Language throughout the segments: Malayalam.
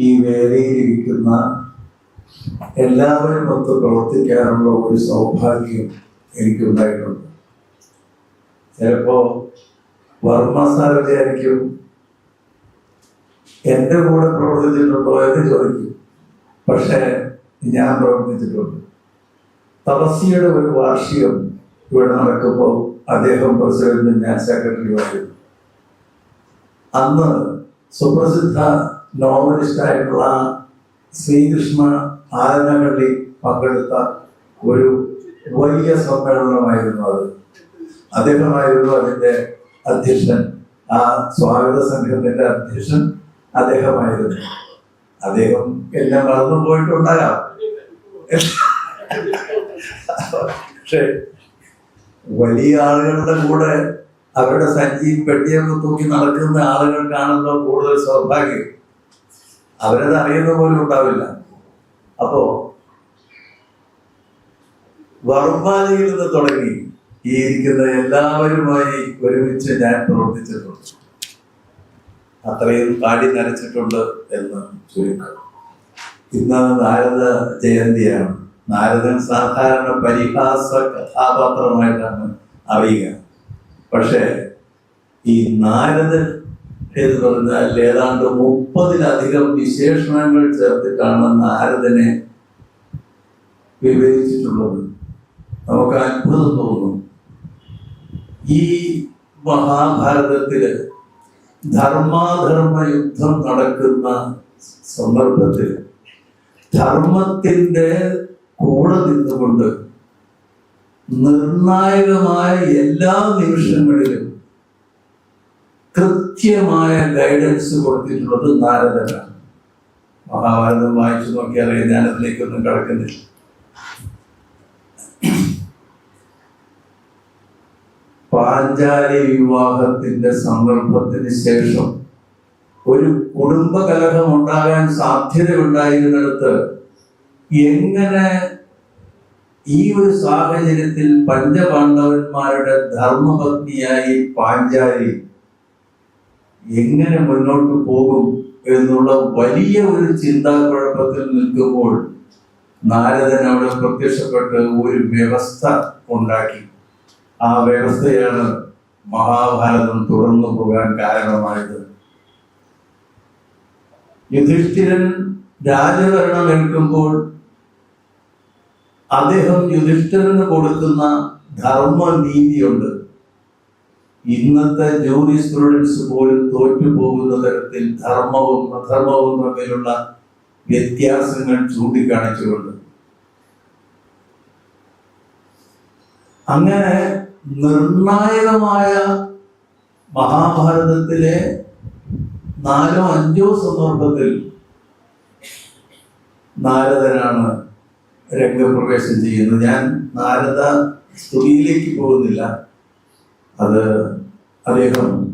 ഈ വേദിയിലിരിക്കുന്ന എല്ലാവരും ഒത്ത് പ്രവർത്തിക്കാനുള്ള ഒരു സൗഭാഗ്യം എനിക്കുണ്ടായിട്ടുണ്ട്. ചിലപ്പോ വർമ്മ സാർ വിചാരിക്കും കൂടെ പ്രവർത്തിച്ചിട്ടുണ്ടോ എന്ന് ചോദിക്കും. പക്ഷേ ഞാൻ പ്രവർത്തിച്ചിട്ടുണ്ട്. തപസ്യയുടെ ഒരു വാർഷികം ഇവിടെ നടക്കുമ്പോൾ അദ്ദേഹം പ്രസിഡന്റും ഞാൻ സെക്രട്ടറിയുമായിരുന്നു. അന്ന് സുപ്രസിദ്ധ നോവലിസ്റ്റായിട്ടുള്ള ശ്രീകൃഷ്ണ ആലനകള്ളി പങ്കെടുത്ത ഒരു വലിയ സമ്മേളനമായിരുന്നു അത്. അദ്ദേഹമായിരുന്നു അതിന്റെ അധ്യക്ഷൻ. ആ സ്വാഗത സംഘത്തിന്റെ അധ്യക്ഷൻ അദ്ദേഹമായിരുന്നു. അദ്ദേഹം എല്ലാം മറന്നു പോയിട്ടുണ്ടാകാം. പക്ഷെ വലിയ ആളുകളുടെ കൂടെ അവരുടെ സഞ്ചിയും പെട്ടിയൊക്കെ തൂക്കി നടക്കുന്ന ആളുകൾക്കാണല്ലോ കൂടുതൽ സൗഭാഗ്യം. അവരത് അറിയുന്ന പോലും ഉണ്ടാവില്ല. അപ്പോ വർമാലയിൽ നിന്ന് തുടങ്ങി ഈ ഇരിക്കുന്ന എല്ലാവരുമായി ഒരുമിച്ച് ഞാൻ പ്രവർത്തിച്ചിട്ടുണ്ട്. അത്രയും കാടി നരച്ചിട്ടുണ്ട് എന്ന് ചുരുക്കം. ഇന്ന് നാരദ ജയന്തിയാണ്. നാരദൻ സാധാരണ പരിഹാസ കഥാപാത്രമായിട്ടാണ് അറിയുക. പക്ഷേ ഈ നാരദൻ എന്ന് പറഞ്ഞാൽ ഏതാണ്ട് മുപ്പതിലധികം വിശേഷണങ്ങൾ ചേർത്തിട്ടാണ് നാരദനെ വിവരിച്ചിട്ടുള്ളത് നമുക്ക് അത്ഭുതം തോന്നും. ഈ മഹാഭാരതത്തിൽ ധർമാധർമ്മ യുദ്ധം നടക്കുന്ന സന്ദർഭത്തിൽ ധർമ്മത്തിന്റെ കൂടെ നിന്നുകൊണ്ട് നിർണായകമായ എല്ലാ നിമിഷങ്ങളിലും കൃത്യമായ ഗൈഡൻസ് കൊടുത്തിട്ടുള്ളത് നാരദനാണ്. മഹാഭാരതം വായിച്ചു നോക്കിയാൽ ഞാൻ അതിലേക്കൊന്നും കടക്കുന്നില്ല. പാഞ്ചാലി വിവാഹത്തിന്റെ സന്ദർഭത്തിന് ശേഷം ഒരു കുടുംബ കലഹം ഉണ്ടാകാൻ സാധ്യതയുണ്ടായിരുന്നിടത്ത് എങ്ങനെ ഈ ഒരു സാഹചര്യത്തിൽ പഞ്ചപാണ്ഡവന്മാരുടെ ധർമ്മപത്നിയായി പാഞ്ചാലി എങ്ങനെ മുന്നോട്ട് പോകും എന്നുള്ള വലിയ ഒരു ചിന്താക്കുഴപ്പത്തിൽ നിൽക്കുമ്പോൾ നാരദൻ അവിടെ പ്രത്യക്ഷപ്പെട്ട് ഒരു വ്യവസ്ഥ ഉണ്ടാക്കി. ആ വ്യവസ്ഥയാണ് മഹാഭാരതം തുടർന്നു പോകാൻ കാരണമായത്. യുധിഷ്ഠിരൻ രാജഭരണം ഏൽക്കുമ്പോൾ അദ്ദേഹം യുധിഷ്ഠിരന് കൊടുക്കുന്ന ധർമ്മനീതിയുണ്ട്. ഇന്നത്തെ ജൂറി സ്റ്റുഡൻസ് പോലും തോറ്റുപോകുന്ന തരത്തിൽ ധർമ്മവും അധർമ്മവും തമ്മിലുള്ള വ്യത്യാസങ്ങൾ ചൂണ്ടിക്കാണിച്ചുകൊണ്ട്. അങ്ങനെ നിർണായകമായ മഹാഭാരതത്തിലെ നാലോ അഞ്ചോ സന്ദർഭത്തിൽ നാരദനാണ് രംഗപ്രവേശം ചെയ്യുന്നത്. ഞാൻ നാരദ സ്തുതിയിലേക്ക് പോകുന്നില്ല. അത് അദ്ദേഹം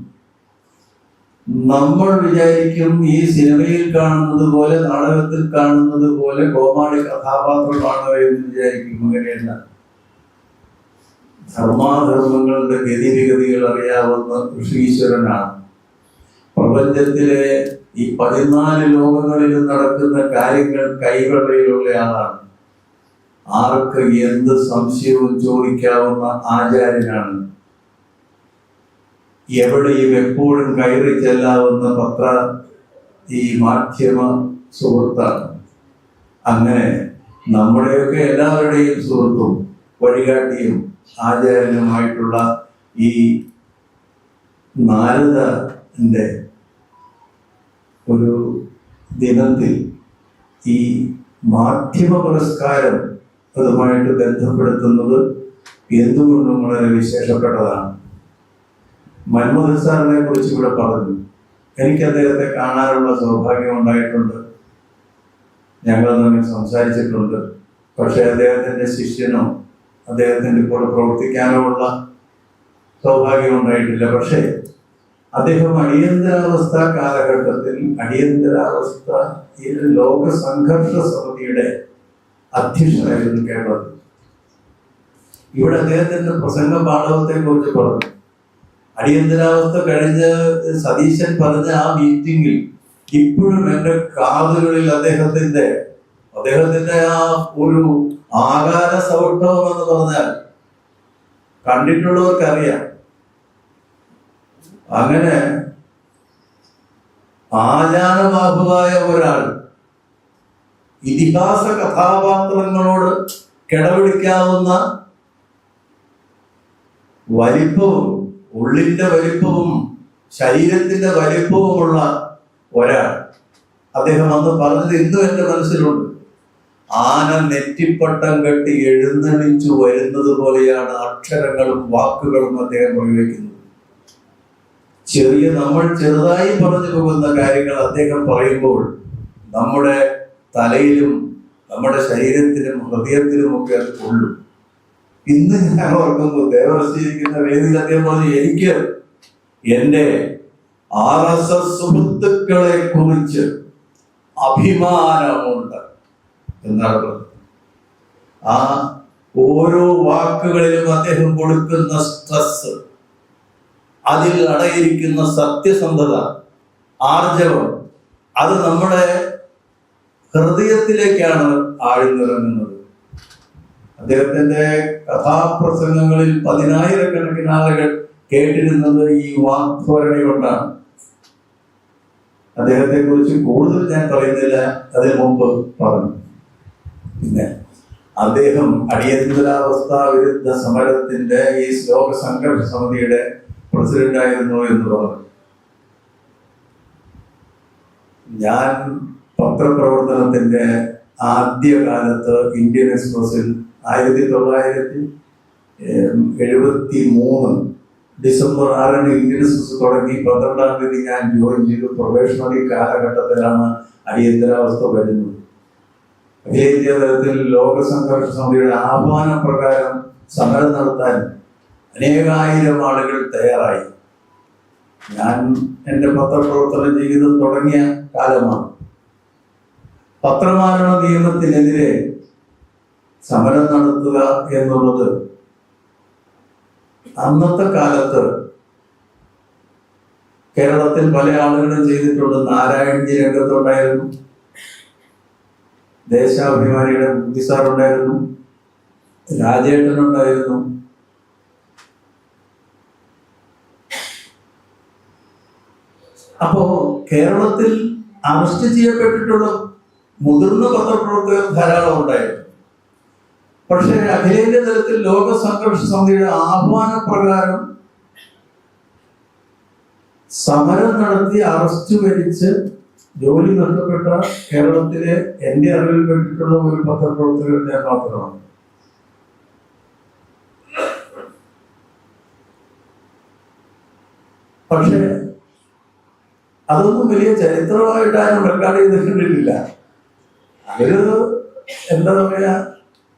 നമ്മൾ വിചാരിക്കും ഈ സിനിമയിൽ കാണുന്നത് പോലെ നാടകത്തിൽ കാണുന്നത് പോലെ കോമാളി കഥാപാത്രമാണ് എന്ന് വിചാരിക്കും. അങ്ങനെയല്ല. ധർമാധർമ്മങ്ങളുടെ ഗതിവിഗതികൾ അറിയാവുന്ന ഋഷീശ്വരനാണ്. പ്രപഞ്ചത്തിലെ ഈ പതിനാല് ലോകങ്ങളിലും നടക്കുന്ന കാര്യങ്ങൾ കൈവെള്ളയിലുള്ള ആളാണ്. ആർക്ക് എന്ത് സംശയവും ചോദിക്കാവുന്ന ആചാര്യനാണ് എവിടെയും എപ്പോഴും കയറി ചെല്ലാവുന്ന പത്ര ഈ മാധ്യമ സുഹൃത്താണ്. അങ്ങനെ നമ്മുടെയൊക്കെ എല്ലാവരുടെയും സുഹൃത്തും വഴികാട്ടിയും ആചാര്യനുമായിട്ടുള്ള ഈ നാരദന്റെ ഒരു ദിനത്തിൽ ഈ മാധ്യമ പുരസ്കാരം അതുമായിട്ട് ബന്ധപ്പെടുത്തുന്നത് എന്തുകൊണ്ടും വളരെ വിശേഷപ്പെട്ടതാണ്. മൻമോഹൻ സാറിനെ കുറിച്ച് ഇവിടെ പറഞ്ഞു. എനിക്ക് അദ്ദേഹത്തെ കാണാനുള്ള സൗഭാഗ്യം ഉണ്ടായിട്ടുണ്ട്. ഞങ്ങൾ തമ്മിൽ സംസാരിച്ചിട്ടുണ്ട്. പക്ഷെ അദ്ദേഹത്തിന്റെ ശിഷ്യനോ അദ്ദേഹത്തിന്റെ കൂടെ പ്രവർത്തിക്കാനോ ഉള്ള സൗഭാഗ്യം ഉണ്ടായിട്ടില്ല. പക്ഷേ അദ്ദേഹം അടിയന്തരാവസ്ഥ കാലഘട്ടത്തിൽ അടിയന്തരാവസ്ഥ ഈ ലോക സംഘർഷ സമിതിയുടെ അധ്യക്ഷനായിരുന്നു കേരളത്തിൽ. ഇവിടെ അദ്ദേഹത്തിന്റെ പ്രസംഗ പാഠവത്തെ കുറിച്ച് പറഞ്ഞു. അടിയന്തരാവസ്ഥ കഴിഞ്ഞ സതീശൻ പറഞ്ഞ ആ മീറ്റിംഗിൽ ഇപ്പോഴും എന്റെ കാതുകളിൽ അദ്ദേഹത്തിന്റെ അദ്ദേഹത്തിന്റെ ആ ഒരു ആകാര സൗഷ്ഠവം എന്ന് പറഞ്ഞാൽ കണ്ടിട്ടുള്ളവർക്കറിയാം. അങ്ങനെ ആചാരബാഹുവായ ഒരാൾ ഇതിഹാസ കഥാപാത്രങ്ങളോട് കിടപിടിക്കാവുന്ന വലിപ്പവും ഉള്ളിന്റെ വലിപ്പവും ശരീരത്തിന്റെ വലിപ്പവുമുള്ള ഒരാൾ. അദ്ദേഹം അന്ന് പറഞ്ഞത് ഇന്നും എന്റെ മനസ്സിലുണ്ട്. ആന നെറ്റിപ്പട്ടം കെട്ടി എഴുന്നള്ളിച്ചു വരുന്നത് പോലെയാണ് അക്ഷരങ്ങളും വാക്കുകളും അദ്ദേഹം പ്രയോഗിക്കുന്നത്. ചെറിയ നമ്മൾ ചെറുതായി പറഞ്ഞു പോകുന്ന കാര്യങ്ങൾ അദ്ദേഹം പറയുമ്പോൾ നമ്മുടെ തലയിലും നമ്മുടെ ശരീരത്തിലും ഹൃദയത്തിലും ഒക്കെ അത് കൊള്ളും. ഇന്ന് ഞാൻ ഓർക്കുന്നു ദേവർഷിയിരിക്കുന്ന വേദിയിൽ അദ്ദേഹം പറഞ്ഞു എനിക്ക് എന്റെ ആർ എസ് എസ് സുഹൃത്തുക്കളെ കുറിച്ച് അഭിമാനമുണ്ട് എന്നാണ് ആ ഓരോ വാക്കുകളിലും അദ്ദേഹം കൊടുക്കുന്ന സ്ട്രെസ് അതിൽ അടയിരിക്കുന്ന സത്യസന്ധത ആർജവം അത് നമ്മുടെ ഹൃദയത്തിലേക്കാണ് ആഴ്ന്നിറങ്ങുന്നത്. അദ്ദേഹത്തിന്റെ കഥാപ്രസംഗങ്ങളിൽ പതിനായിരക്കണക്കിന് ആളുകൾ കേട്ടിരുന്നത് ഈ വാക്ധോരണി കൊണ്ടാണ്. അദ്ദേഹത്തെ കുറിച്ച് കൂടുതൽ ഞാൻ പറയുന്നില്ല അതിന് മുമ്പ് പറഞ്ഞു. പിന്നെ അദ്ദേഹം അടിയന്തരാവസ്ഥ വിരുദ്ധ സമരത്തിന്റെ ഈ ശ്ലോക സംഘർഷ സമിതിയുടെ പ്രസിഡന്റ് ആയിരുന്നു എന്ന് പറഞ്ഞു. ഞാൻ പത്രപ്രവർത്തനത്തിന്റെ ആദ്യകാലത്ത് ഇന്ത്യൻ എക്സ്പ്രസിൽ ആയിരത്തി തൊള്ളായിരത്തി എഴുപത്തി മൂന്ന് ഡിസംബർ ആറിന് ഇന്ത്യൻ സിസ് തുടങ്ങി. പന്ത്രണ്ടാം തീയതി ഞാൻ ജോയിൻ ചെയ്തു. പ്രൊഫഷണറി കാലഘട്ടത്തിലാണ് അടിയന്തരാവസ്ഥ വരുന്നത്. അഖിലേന്ത്യാ തലത്തിൽ ലോക സംഘർഷ സമിതിയുടെ ആഹ്വാന പ്രകാരം സമരം നടത്താൻ അനേകായിരം ആളുകൾ തയ്യാറായി. ഞാൻ എന്റെ പത്രപ്രവർത്തന ജീവിതം തുടങ്ങിയ കാലമാണ്. പത്രമാരണ നിയമത്തിനെതിരെ സമരം നടത്തുക എന്നുള്ളത് അന്നത്തെ കാലത്ത് കേരളത്തിൽ പല ആളുകളും ചെയ്തിട്ടുണ്ട്. നാരായണജി രംഗത്തുണ്ടായിരുന്നു. ദേശാഭിമാനിയുടെ ബുദ്ധി സാർ ഉണ്ടായിരുന്നു രാജേട്ടൻ ഉണ്ടായിരുന്നു. അപ്പോ കേരളത്തിൽ അറസ്റ്റ് ചെയ്യപ്പെട്ടിട്ടുള്ള മുതിർന്ന പത്രപ്രവർത്തകർ ധാരാളം ഉണ്ടായിരുന്നു. പക്ഷേ അഖിലേന്ത്യാ തലത്തിൽ ലോക സംഘർഷ സമിതിയുടെ ആഹ്വാന പ്രകാരം സമരം നടത്തി അറസ്റ്റ് വരിച്ച് ജോലി നഷ്ടപ്പെട്ട കേരളത്തിലെ എന്റെ അറിവിൽ പെട്ടിട്ടുള്ള ഒരു പത്രപ്രവർത്തകർ ഞാൻ മാത്രമാണ്. പക്ഷേ അതൊന്നും വലിയ ചരിത്രമായിട്ട് ആരും റെക്കോർഡ് ചെയ്തിട്ടില്ല. അവർ എന്താ പറയാ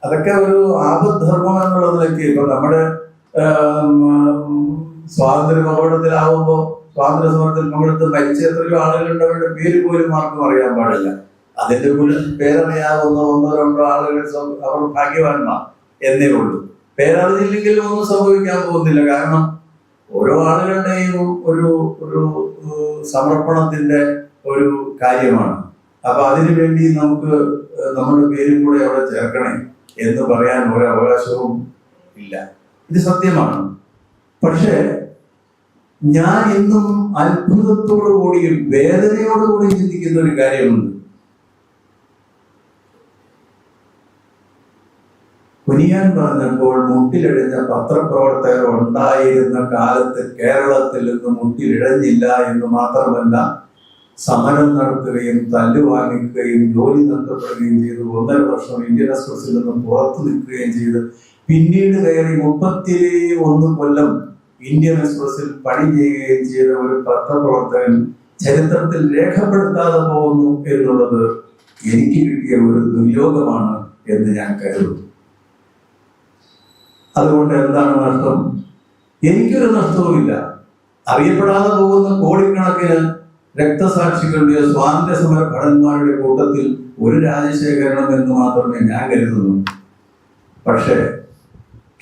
അതൊക്കെ ഒരു ആപദ്ധർമ്മം എന്നുള്ളതിലേക്ക് ഇപ്പൊ നമ്മുടെ സ്വാതന്ത്ര്യ അപകടത്തിലാവുമ്പോ സ്വാതന്ത്ര്യ സമരത്തിൽ പങ്കെടുത്ത് മരിച്ച എത്രയോ ആളുകളുണ്ട് അവരുടെ പേര് പോലും ആർക്കും അറിയാൻ പാടില്ല. അതിന്റെ മുന്നിൽ പേരറിയാവുന്ന ഒന്നോ രണ്ടോ ആളുകൾ അവർ ഭാഗ്യവാന്മാർ എന്നേ ഉള്ളൂ. പേരറിഞ്ഞില്ലെങ്കിലും ഒന്നും സംഭവിക്കാൻ പോകുന്നില്ല. കാരണം ഓരോ ആളുകളുടെയും ഒരു ഒരു സമർപ്പണത്തിന്റെ ഒരു കാര്യമാണ്. അപ്പൊ അതിനു വേണ്ടി നമുക്ക് നമ്മുടെ പേരും കൂടെ അവിടെ ചേർക്കണേ. എന്ന് പറയാൻ ഒരു ഇല്ല. ഇത് സത്യമാണ്. പക്ഷേ ഞാൻ ഇന്നും അത്ഭുതത്തോടു കൂടിയും വേദനയോടുകൂടിയും ചിന്തിക്കുന്ന ഒരു കാര്യമുണ്ട്. കുനിയാൻ പറഞ്ഞപ്പോൾ മുട്ടിലിഴഞ്ഞ പത്രപ്രവർത്തകർ ഉണ്ടായിരുന്ന കാലത്ത് കേരളത്തിൽ നിന്ന് മുട്ടിലിഴഞ്ഞില്ല എന്ന് മാത്രമല്ല സമരം നടത്തുകയും തല്ലുവാങ്ങിക്കുകയും ജോലി നഷ്ടപ്പെടുകയും ചെയ്ത്. ഒന്നര വർഷം ഇന്ത്യൻ എക്സ്പ്രസിൽ നിന്ന് പുറത്തു നിൽക്കുകയും ചെയ്ത്. പിന്നീട് കയറി മുപ്പത്തി ഒന്ന് കൊല്ലം ഇന്ത്യൻ എക്സ്പ്രസിൽ പണി ചെയ്യുകയും ചെയ്ത ഒരു പത്രപ്രവർത്തകൻ ചരിത്രത്തിൽ രേഖപ്പെടുത്താതെ പോകുന്നു എന്നുള്ളത് എനിക്ക് കിട്ടിയ ഒരു ദുര്യോഗമാണ് എന്ന് ഞാൻ കരുതുന്നു. അതുകൊണ്ട് എന്താണ് നഷ്ടം? എനിക്കൊരു നഷ്ടവുമില്ല. അറിയപ്പെടാതെ പോകുന്ന കോടിക്കണക്കിന് രക്തസാക്ഷികളുടെ സ്വാതന്ത്ര്യ സമര ഭടന്മാരുടെ കൂട്ടത്തിൽ ഒരു രാജശേഖരണം എന്ന് മാത്രമേ ഞാൻ കരുതുന്നു. പക്ഷേ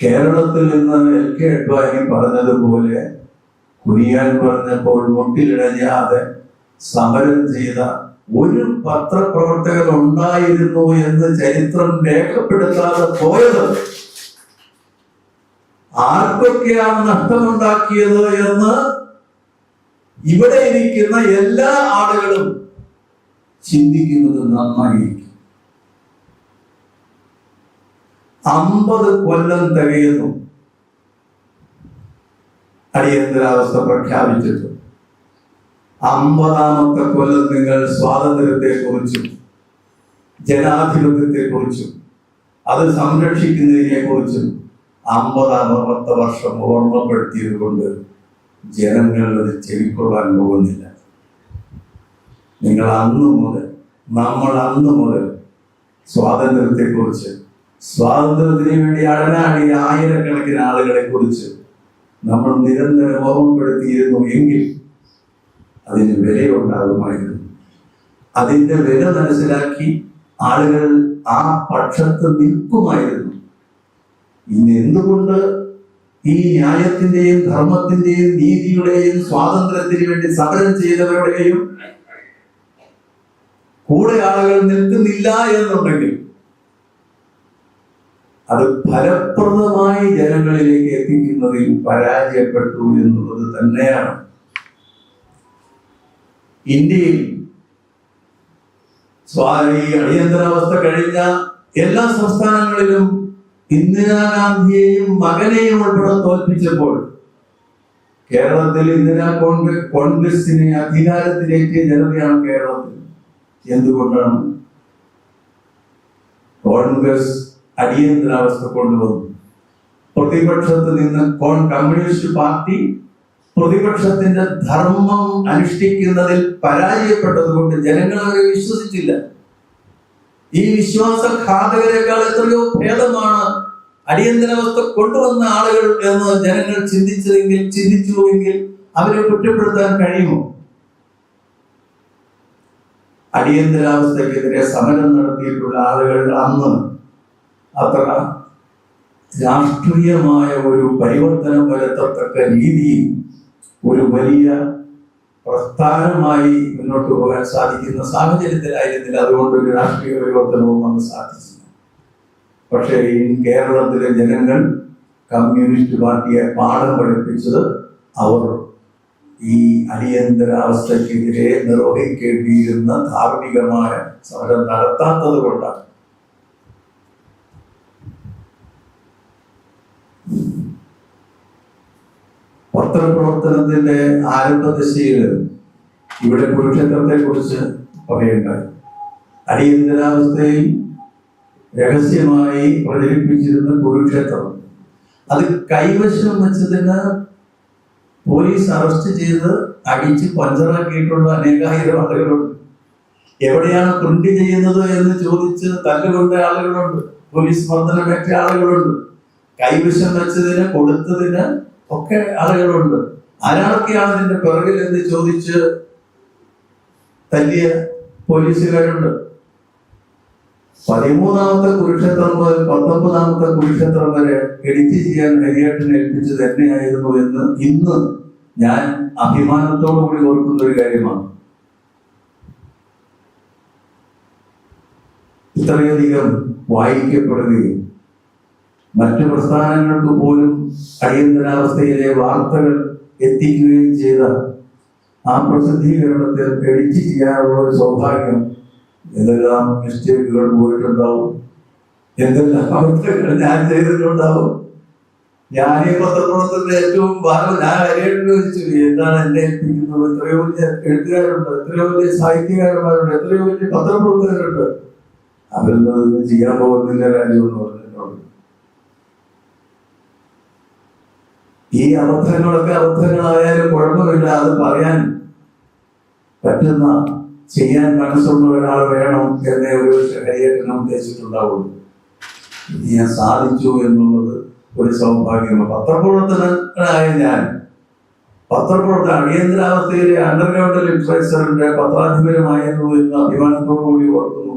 കേരളത്തിൽ നിന്ന് എൽ കെ അഡ്വാനി പറഞ്ഞതുപോലെ കുനിയാൻ പറഞ്ഞപ്പോൾ മുട്ടിലിടഞ്ഞാതെ സമരം ചെയ്ത ഒരു പത്രപ്രവർത്തകർ ഉണ്ടായിരുന്നു എന്ന് ചരിത്രം രേഖപ്പെടുത്താതെ പോയത്. ആർക്കൊക്കെയാണ് നഷ്ടമുണ്ടാക്കിയത് എന്ന് ഇവിടെ ഇരിക്കുന്ന എല്ലാ ആളുകളും ചിന്തിക്കുന്നത് നന്നായിരിക്കും. അമ്പത് കൊല്ലം തികയുന്നു. അടിയന്തരാവസ്ഥ പ്രഖ്യാപിച്ചിട്ട് അമ്പതാമത്തെ കൊല്ലം നിങ്ങൾ സ്വാതന്ത്ര്യത്തെ കുറിച്ചും ജനാധിപത്യത്തെ കുറിച്ചും അത് സംരക്ഷിക്കുന്നതിനെ കുറിച്ചും അമ്പതാമത്തെ വർഷം ഓർമ്മപ്പെടുത്തിയത് കൊണ്ട് ജനങ്ങൾ അത് ചെവിക്കൊള്ളാൻ പോകുന്നില്ല. നിങ്ങൾ അന്ന് മുതൽ നമ്മൾ അന്ന് മുതൽ സ്വാതന്ത്ര്യത്തെക്കുറിച്ച് സ്വാതന്ത്ര്യത്തിന് വേണ്ടി അടനാടിയ ആയിരക്കണക്കിന് ആളുകളെ കുറിച്ച് നമ്മൾ നിരന്തരം ഓർമ്മപ്പെടുത്തിയിരുന്നു എങ്കിൽ അതിന് വിലയുണ്ടാകുമായിരുന്നു. അതിന്റെ വില മനസ്സിലാക്കി ആളുകൾ ആ പക്ഷത്ത് നിൽക്കുമായിരുന്നു. ഇന്ന് എന്തുകൊണ്ട് ഈ ന്യായത്തിന്റെയും ധർമ്മത്തിന്റെയും നീതിയുടെയും സ്വാതന്ത്ര്യത്തിന് വേണ്ടി സമരം ചെയ്തവരുടെയും കൂടെ ആളുകൾ നിൽക്കുന്നില്ല എന്നുണ്ടെങ്കിൽ അത് ഫലപ്രദമായി ജനങ്ങളിലേക്ക് എത്തിക്കുന്നതിൽ പരാജയപ്പെട്ടു എന്നുള്ളത് തന്നെയാണ്. ഇന്ത്യയിൽ സ്വാ- ഈ അടിയന്തരാവസ്ഥ കഴിഞ്ഞ എല്ലാ സംസ്ഥാനങ്ങളിലും ഇന്ദിരാഗാന്ധിയെയും മകനെയും ഉൾപ്പെടെ തോൽപ്പിച്ചപ്പോൾ കേരളത്തിൽ ഇന്ദിരാ കോൺഗ്രസ് കോൺഗ്രസിനെ അധികാരത്തിലേക്ക് ജനതയാണ് കേരളത്തിൽ. എന്തുകൊണ്ടാണ്? കോൺഗ്രസ് അടിയന്തരാവസ്ഥ കൊണ്ടുവന്നു. പ്രതിപക്ഷത്ത് നിന്ന് കോൺ കമ്മ്യൂണിസ്റ്റ് പാർട്ടി പ്രതിപക്ഷത്തിന്റെ ധർമ്മം അനുഷ്ഠിക്കുന്നതിൽ പരാജയപ്പെട്ടതുകൊണ്ട് ജനങ്ങൾ അവരെ വിശ്വസിച്ചില്ല. ഈ വിശ്വാസ ഘാതകരെക്കാൾ എത്രയോ ഭേദമാണ് അടിയന്തരാവസ്ഥ കൊണ്ടുവന്ന ആളുകൾ എന്ന് ജനങ്ങൾ ചിന്തിച്ചതെങ്കിൽ ചിന്തിച്ചുവെങ്കിൽ അവരെ കുറ്റപ്പെടുത്താൻ കഴിയുമോ? അടിയന്തരാവസ്ഥക്കെതിരെ സമരം നടത്തിയിട്ടുള്ള ആളുകൾ അന്ന് അത്ര രാഷ്ട്രീയമായ ഒരു പരിവർത്തനം വരുത്തത്തക്ക രീതിയിൽ ഒരു വലിയ പ്രസ്ഥാനമായി മുന്നോട്ട് പോകാൻ സാധിക്കുന്ന സാഹചര്യത്തിലായിരുന്നില്ല. അതുകൊണ്ട് ഒരു രാഷ്ട്രീയ പരിവർത്തനവും അന്ന് സാധിച്ചില്ല. പക്ഷേ ഈ കേരളത്തിലെ ജനങ്ങൾ കമ്മ്യൂണിസ്റ്റ് പാർട്ടിയെ പാഠം പഠിപ്പിച്ചത് അവർ ഈ അടിയന്തരാവസ്ഥക്കെതിരെ നിർവഹിക്കേണ്ടിയിരുന്ന ധാർമ്മികമായ സമരം നടത്താത്തത് കൊണ്ടാണ്. പത്രപ്രവർത്തനത്തിന്റെ ആരംഭ ദശയിൽ ഇവിടെ കുരുക്ഷേത്രത്തെ കുറിച്ച് പറയുണ്ടായി അടിയന്തരാവസ്ഥയിൽ രഹസ്യമായി പ്രചരിപ്പിച്ചിരുന്ന കുരുക്ഷേത്രം അത് കൈവശം വെച്ചതിന് പോലീസ് അറസ്റ്റ് ചെയ്ത് അടിച്ച് പഞ്ചറാക്കിയിട്ടുള്ള അനേകായിരം ആളുകളുണ്ട്. എവിടെയാണ് പ്രിന്റ് ചെയ്യുന്നത് എന്ന് ചോദിച്ച് തല്ലുകൊണ്ട ആളുകളുണ്ട്. പോലീസ് മർദ്ദനമേറ്റ ആളുകളുണ്ട്. കൈവശം വെച്ചതിന് കൊടുത്തതിന് ഒക്കെ ആളുകളുണ്ട് ആരാളൊക്കെയാണ് ഇതിന്റെ പിറകിൽ എന്ന് ചോദിച്ച് തല്ലിയ പോലീസുകാരുണ്ട്? പതിമൂന്നാമത്തെ കുരുക്ഷേത്രം മുതൽ പത്തൊമ്പതാമത്തെ കുരുക്ഷേത്രം വരെ എഡിറ്റ് ചെയ്യാൻ ഹരിയേട്ടനെ ഏൽപ്പിച്ചത് എന്നെയായിരുന്നു എന്ന് ഇന്ന് ഞാൻ അഭിമാനത്തോടു കൂടി ഓർക്കുന്ന ഒരു കാര്യമാണ്. ഇത്രയധികം വായിക്കപ്പെടുകയും മറ്റു പ്രസ്ഥാനങ്ങൾക്ക് പോലും അടിയന്തരാവസ്ഥയിലെ വാർത്തകൾ എത്തിക്കുകയും ചെയ്ത ആ പ്രസിദ്ധീകരണത്തിൽ എഡിറ്റ് ചെയ്യാനുള്ള ഒരു സൗഭാഗ്യം എന്തെല്ലാം മിസ്റ്റേക്കുകൾ പോയിട്ടുണ്ടാവും? എന്തെല്ലാം അബദ്ധങ്ങൾ ഞാൻ ചെയ്തിട്ടുണ്ടാവും? ഞാൻ ഈ പത്രപ്രവർത്തനത്തിൽ ഏറ്റവും ഭാരം ഞാൻ അറിയേണ്ടി വെച്ചു എന്താണ് എന്നെ ഏൽപ്പിക്കുന്നത്? എത്രയോ വലിയ എഴുത്തുകാരുണ്ട് എത്രയോ വലിയ സാഹിത്യകാരന്മാരുണ്ട് എത്രയോ വലിയ പത്രപ്രവർത്തകരുണ്ട്. അവരൊന്നും ചെയ്യാൻ പോകുന്നില്ല രാജ്യം എന്ന് ഈ അബദ്ധങ്ങളൊക്കെ അബദ്ധങ്ങളായാലും കുഴപ്പമില്ല അത് പറയാൻ പറ്റുന്ന ചെയ്യാൻ മനസ്സുള്ള ഒരാൾ വേണം എന്നേ ഒരു കരിയേറ്റിനെ ഉദ്ദേശിച്ചിട്ടുണ്ടാവുള്ളൂ. ഞാൻ സാധിച്ചു എന്നുള്ളത് ഒരു സൗഭാഗ്യമാണ്. പത്രപ്രവർത്തനങ്ങളായ ഞാൻ പത്രപ്രവർത്തന അടിയന്തരാവസ്ഥയിലെ അണ്ടർഗ്രൗണ്ട് ലിറ്ററേച്ചറിന്റെ പത്രാധിപരമായിരുന്നു എന്ന് അഭിമാനത്തോടു കൂടി ഓർക്കുന്നു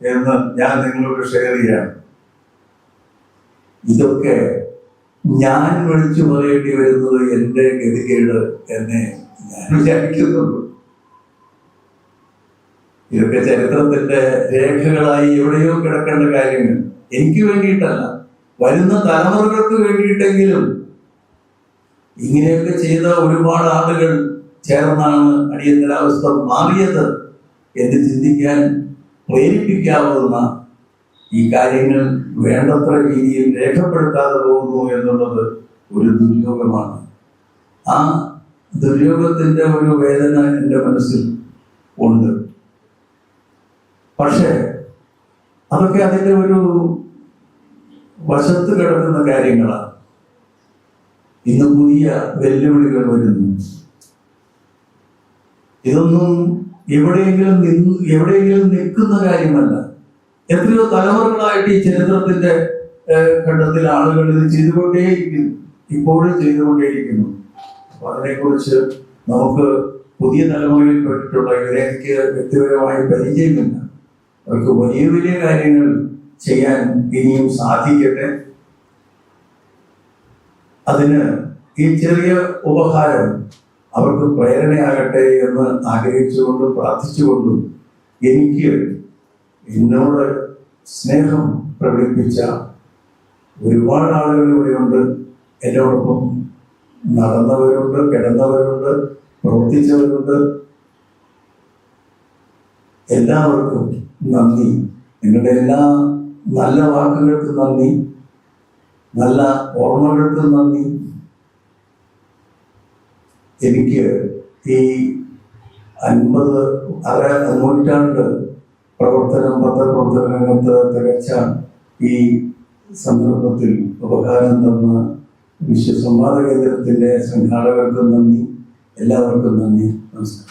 എന്ന് ഞാൻ നിങ്ങളോട് ഷെയർ ചെയ്യാണ് ഇതൊക്കെ ഞാൻ വിളിച്ചു പറയേണ്ടി വരുന്നത് എന്റെ ഗതികേട് എന്നെ ഞാൻ വിചാരിക്കുന്നുള്ളൂ ഇതൊക്കെ ചരിത്രത്തിന്റെ രേഖകളായി എവിടെയോ കിടക്കേണ്ട കാര്യങ്ങൾ. എനിക്ക് വേണ്ടിയിട്ടല്ല. വരുന്ന തലമുറകൾക്ക് വേണ്ടിയിട്ടെങ്കിലും ഇങ്ങനെയൊക്കെ ചെയ്ത ഒരുപാട് ആളുകൾ ചേർന്നാണ് അടിയന്തരാവസ്ഥ മാറിയത്. എന്ന് ചിന്തിക്കാൻ പ്രേരിപ്പിക്കാവുന്ന ഈ കാര്യങ്ങൾ വേണ്ടത്ര രീതിയിൽ രേഖപ്പെടുത്താതെ പോകുന്നു എന്നുള്ളത് ഒരു ദുര്യോഗമാണ്. ആ ദുര്യോഗത്തിന്റെ ഒരു വേദന എന്റെ മനസ്സിൽ ഉണ്ട്. പക്ഷേ അതൊക്കെ അതിന്റെ ഒരു വശത്ത് കിടക്കുന്ന കാര്യങ്ങളാണ്. ഇന്ന് പുതിയ വെല്ലുവിളികൾ വരുന്നു. ഇതൊന്നും എവിടെയെങ്കിലും നിന്ന് എവിടെയെങ്കിലും നിൽക്കുന്ന കാര്യമല്ല. എത്രയോ തലമുറകളായിട്ട് ഈ ചരിത്രത്തിന്റെ ഘട്ടത്തിൽ ആളുകൾ ഇത് ചെയ്തുകൊണ്ടേയിരിക്കുന്നു. ഇപ്പോഴും ചെയ്തുകൊണ്ടേയിരിക്കുന്നു. അപ്പൊ അതിനെക്കുറിച്ച് നമുക്ക് പുതിയ തലമുറയിൽ പെട്ടിട്ടുള്ള ഇവരെ എനിക്ക് വ്യക്തിപരമായി പരിചയമില്ല. അവർക്ക് വലിയ വലിയ കാര്യങ്ങൾ ചെയ്യാൻ ഇനിയും സാധിക്കട്ടെ. അതിന് ഈ ചെറിയ ഉപഹാരം അവർക്ക് പ്രേരണയാകട്ടെ എന്ന് ആഗ്രഹിച്ചുകൊണ്ടും പ്രാർത്ഥിച്ചുകൊണ്ടും എനിക്ക് എന്നോട് സ്നേഹം പ്രകടിപ്പിച്ച ഒരുപാട് ആളുകൾ ഇവിടെയുണ്ട്. എന്നോടൊപ്പം നടന്നവരുണ്ട് കിടന്നവരുണ്ട് പ്രവർത്തിച്ചവരുണ്ട്. എല്ലാവർക്കും നന്ദി. നിങ്ങളുടെ എല്ലാ നല്ല വാക്കുകൾക്ക് നന്ദി. നല്ല ഓർമ്മകൾക്ക് നന്ദി. എനിക്ക് ഈ അൻപത് അര നൂറ്റാണ്ട് പ്രവർത്തനം പത്രപ്രവർത്തന രംഗത്ത് തികച്ച ഈ സന്ദർഭത്തിൽ ഉപകാരം തന്ന വിശ്വസംവാദ കേന്ദ്രത്തിന്റെ സംഘാടകർക്കും നന്ദി. എല്ലാവർക്കും നന്ദി. നമസ്കാരം.